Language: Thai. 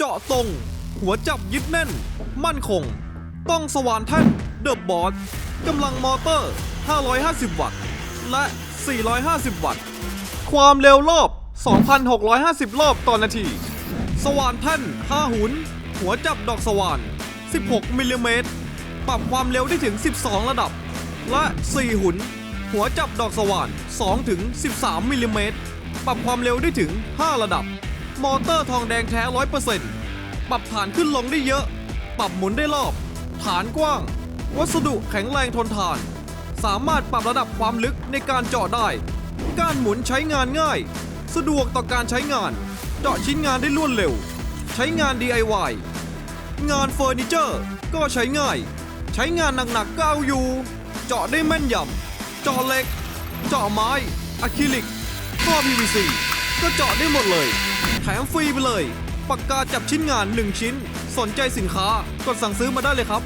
เจาะตรง หัวจับยึดแน่น มั่นคง ต้องสว่านแท่นเดอะบอสกำลังมอเตอร์ 550 วัตต์ และ 450 วัตต์ ความเร็วรอบ 2,650 รอบต่อนาที สว่านแท่น5หุน หัวจับดอกสว่าน 16 มิลลิเมตร ปรับความเร็วได้ถึง 12 ระดับ และ 4 หุน หัวจับดอกสว่าน2ถึง13 มิลลิเมตร ปรับความเร็วได้ถึง 5 ระดับ มอเตอร์ทองแดงแท้100%ปรับฐานขึ้นลงได้เยอะ ปรับหมุนได้รอบ ฐานกว้าง วัสดุแข็งแรงทนทาน สามารถปรับระดับความลึกในการเจาะได้ การหมุนใช้งานง่าย สะดวกต่อการใช้งาน เจาะชิ้นงานได้รวดเร็ว ใช้งาน DIY งานเฟอร์นิเจอร์ก็ใช้ง่าย ใช้งานหนักๆก็เอาอยู่ เจาะได้แม่นยำเจาะเหล็ก เจาะไม้อะคริลิกท่อ PVC ก็เจาะได้หมดเลย แถมฟรีไปเลย ปากกาจับชิ้นงาน 1 ชิ้น สนใจสินค้า กดสั่งซื้อมาได้เลยครับ